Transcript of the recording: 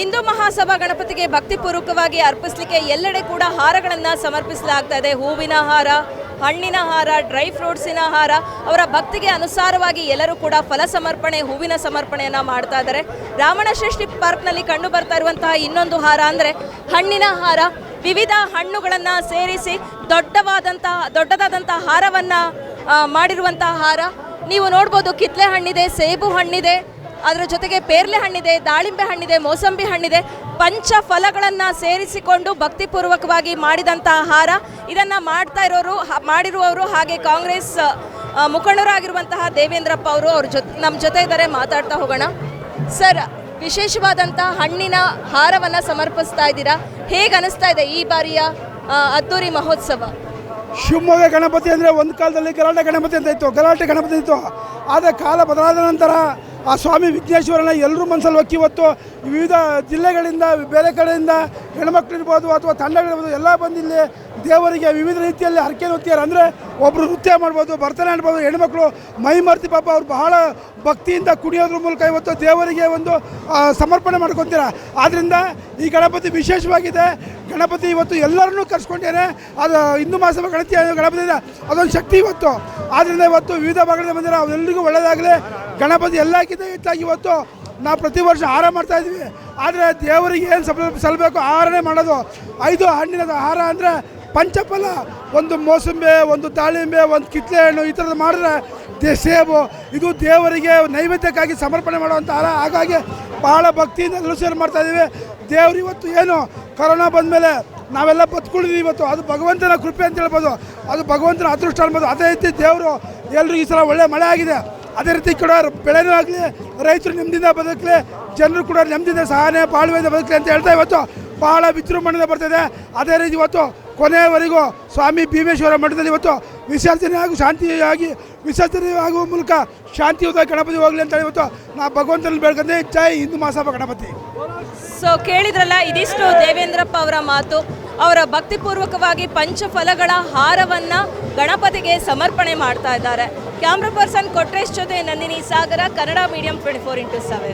ಹಿಂದೂ ಮಹಾಸಭಾ ಗಣಪತಿಗೆ ಭಕ್ತಿಪೂರ್ವಕವಾಗಿ ಅರ್ಪಿಸಲಿಕ್ಕೆ ಎಲ್ಲೆಡೆ ಕೂಡ ಹಾರಗಳನ್ನು ಸಮರ್ಪಿಸಲಾಗ್ತಾ ಇದೆ ಹೂವಿನ ಹಾರ, ಹಣ್ಣಿನ ಹಾರ, ಡ್ರೈ ಫ್ರೂಟ್ಸಿನ ಹಾರ, ಅವರ ಭಕ್ತಿಗೆ ಅನುಸಾರವಾಗಿ ಎಲ್ಲರೂ ಕೂಡ ಫಲ ಸಮರ್ಪಣೆ, ಹೂವಿನ ಸಮರ್ಪಣೆಯನ್ನು ಮಾಡ್ತಾ ಇದ್ದಾರೆ. ರಾಮಣಶ್ರೇಷ್ಠಿ ಪಾರ್ಕ್ನಲ್ಲಿ ಕಂಡು ಬರ್ತಾ ಇರುವಂತಹ ಇನ್ನೊಂದು ಹಾರ ಅಂದರೆ ಹಣ್ಣಿನ ಹಾರ. ವಿವಿಧ ಹಣ್ಣುಗಳನ್ನು ಸೇರಿಸಿ ದೊಡ್ಡವಾದಂತಹ ದೊಡ್ಡದಾದಂತಹ ಹಾರವನ್ನು ಮಾಡಿರುವಂತಹ ಹಾರ. ನೀವು ನೋಡ್ಬೋದು ಕಿತ್ಲೆ ಹಣ್ಣಿದೆ, ಸೇಬು ಹಣ್ಣಿದೆ ಅದರ ಜೊತೆಗೆ ಪೇರ್ಲೆ ಹಣ್ಣಿದೆ, ದಾಳಿಂಬೆ ಹಣ್ಣಿದೆ, ಮೋಸಂಬಿ ಹಣ್ಣಿದೆ ಪಂಚ ಫಲಗಳನ್ನು ಸೇರಿಸಿಕೊಂಡು ಭಕ್ತಿಪೂರ್ವಕವಾಗಿ ಮಾಡಿದಂಥ ಆಹಾರ. ಇದನ್ನು ಮಾಡ್ತಾ ಇರೋರು ಮಾಡಿರುವವರು ಹಾಗೆ ಕಾಂಗ್ರೆಸ್ ಮುಖಂಡರಾಗಿರುವಂತಹ ದೇವೇಂದ್ರಪ್ಪ ಅವರು ಅವ್ರ ಜೊತೆ ನಮ್ಮ ಜೊತೆ ಇದ್ದಾರೆ, ಮಾತಾಡ್ತಾ ಹೋಗೋಣ. ಸರ್ ವಿಶೇಷವಾದಂಥ ಹಣ್ಣಿನ ಹಾರವನ್ನು ಸಮರ್ಪಿಸ್ತಾ ಇದ್ದೀರಾ? ಹೇಗೆ ಅನಿಸ್ತಾ ಇದೆ ಈ ಬಾರಿಯ ಅದ್ದೂರಿ ಮಹೋತ್ಸವ? ಶಿವಮೊಗ್ಗ ಗಣಪತಿ ಅಂದರೆ ಒಂದು ಕಾಲದಲ್ಲಿ ಗಲಾಟೆ ಗಣಪತಿ ಅಂತ ಇತ್ತು, ಗಲಾಟೆ ಗಣಪತಿ ಇತ್ತು. ಆದರೆ ಕಾಲ ಬದಲಾದ ನಂತರ ಆ ಸ್ವಾಮಿ ವಿಘ್ನೇಶ್ವರನ ಎಲ್ಲರೂ ಮನಸ್ಸಲ್ಲಿ ಹೊಕ್ಕಿ ಇವತ್ತು ವಿವಿಧ ಜಿಲ್ಲೆಗಳಿಂದ, ಬೇರೆ ಕಡೆಯಿಂದ ಹೆಣ್ಮಕ್ಳಿರ್ಬೋದು ಅಥವಾ ತಂಡಗಳಿರ್ಬೋದು, ಎಲ್ಲ ಬಂದಿಲ್ಲಿ ದೇವರಿಗೆ ವಿವಿಧ ರೀತಿಯಲ್ಲಿ ಹರಕೆ ಹೊತ್ತಿದ್ದಾರೆ ಅಂದರೆ ಒಬ್ಬರು ನೃತ್ಯ ಮಾಡ್ಬೋದು ಭರ್ತನೆ ಆಡ್ಬೋದು ಹೆಣ್ಮಕ್ಳು ಮೈ ಮರ್ತಿ ಪಾಪ ಅವ್ರು ಬಹಳ ಭಕ್ತಿಯಿಂದ ಕುಡಿಯೋದ್ರ ಮೂಲಕ ಇವತ್ತು ದೇವರಿಗೆ ಒಂದು ಸಮರ್ಪಣೆ ಮಾಡ್ಕೊತೀರ. ಆದ್ದರಿಂದ ಈ ಗಣಪತಿ ವಿಶೇಷವಾಗಿದೆ. ಗಣಪತಿ ಇವತ್ತು ಎಲ್ಲರನ್ನೂ ಕರ್ಸ್ಕೊಂಡಿದ್ದಾರೆ ಅದು ಹಿಂದೂ ಮಹಾಸಭಾ ಗಣಪತಿ ಗಣಪತಿ ಅದೊಂದು ಶಕ್ತಿ ಇವತ್ತು. ಆದ್ದರಿಂದ ಇವತ್ತು ವಿವಿಧ ಭಾಗದಿಂದ ಬಂದಿರೋ ಅವರೆಲ್ಲರಿಗೂ ಒಳ್ಳೆಯದಾಗಲಿ ಗಣಪತಿ ಎಲ್ಲಕ್ಕಿಂತ ಹೆಚ್ಚಾಗಿ ಇವತ್ತು ನಾವು ಪ್ರತಿ ವರ್ಷ ಆಹಾರ ಮಾಡ್ತಾ ಇದ್ವಿ ಆದರೆ ದೇವರಿಗೆ ಏನು ಸಲ್ ಸಲ್ಲಬೇಕು ಆಹಾರನೇ ಮಾಡೋದು. ಐದು ಹಣ್ಣಿನ ಆಹಾರ ಅಂದರೆ ಪಂಚಫಲ, ಒಂದು ಮೋಸಂಬೆ, ಒಂದು ದಾಳಿಂಬೆ ಒಂದು ಕಿತ್ಲೆ ಹಣ್ಣು ಈ ಥರದ್ದು ಮಾಡಿದ್ರೆ ದೇ ಸೇಬು. ಇದು ದೇವರಿಗೆ ನೈವೇದ್ಯಕ್ಕಾಗಿ ಸಮರ್ಪಣೆ ಮಾಡುವಂಥ ಆಹಾರ. ಹಾಗಾಗಿ ಬಹಳ ಭಕ್ತಿಯಿಂದ ಎಲ್ಲರೂ ಸೇರ್ ಮಾಡ್ತಾ ಇದ್ದೀವಿ. ದೇವ್ರು ಇವತ್ತು ಏನು? ಕೊರೋನಾ ಬಂದಮೇಲೆ ನಾವೆಲ್ಲ ಬದುಕೊಂಡಿದ್ದೀವಿ ಇವತ್ತು. ಅದು ಭಗವಂತನ ಕೃಪೆ ಅಂತ ಹೇಳ್ಬೋದು. ಅದು ಭಗವಂತನ ಅದೃಷ್ಟ ಅನ್ಬೋದು. ಅದೇ ರೀತಿ ದೇವರು ಎಲ್ಲರಿಗೂ ಈ ಸಲ ಒಳ್ಳೆ ಮಳೆ ಆಗಿದೆ. ಅದೇ ರೀತಿ ಕೂಡ ಬೆಳೆನೂ ಆಗಲಿ, ರೈತರು ನೆಮ್ಮದಿಯಿಂದ ಬದುಕಲಿ, ಜನರು ಕೂಡ ನೆಮ್ಮದಿಯಿಂದ ಸಹನೆ ಬಾಳ್ವೆಯಿಂದ ಬದುಕಲಿ ಅಂತ ಹೇಳ್ತಾ ಇವತ್ತು ಬಹಳ ವಿಜೃಂಭಣೆಯಿಂದ ಬರ್ತಿದೆ. ಅದೇ ರೀತಿ ಇವತ್ತು ಕೊನೆಯವರೆಗೂ ಸ್ವಾಮಿ ಭೀಮೇಶ್ವರ ಮಠದಲ್ಲಿ ಇವತ್ತು ವಿಸರ್ಜನೆ ಶಾಂತಿಯಾಗಿ ವಿಸರ್ಜನೆ ಆಗುವ ಮೂಲಕ ಶಾಂತಿಯುತ ಗಣಪತಿ ಹೋಗಲಿ ಅಂತ ಇವತ್ತು ನಾ ಭಗವಂತನಲ್ಲಿ ಬೇಡ್ಕೊಂಡೆ. ಜೈ ಹಿಂದೂ ಮಹಾಸಭಾ ಗಣಪತಿ. ಸೊ ಕೇಳಿದ್ರಲ್ಲ, ಇದಿಷ್ಟು ದೇವೇಂದ್ರಪ್ಪ ಅವರ ಮಾತು. ಅವರ ಭಕ್ತಿಪೂರ್ವಕವಾಗಿ ಪಂಚಫಲಗಳ ಹಾರವನ್ನು ಗಣಪತಿಗೆ ಸಮರ್ಪಣೆ ಮಾಡ್ತಾ ಇದ್ದಾರೆ. ಕ್ಯಾಮ್ರಾ ಪರ್ಸನ್ ಕೊಟ್ರೇಶ್ ಜೊತೆ Nandini Sagara, Kannada medium twenty four into seven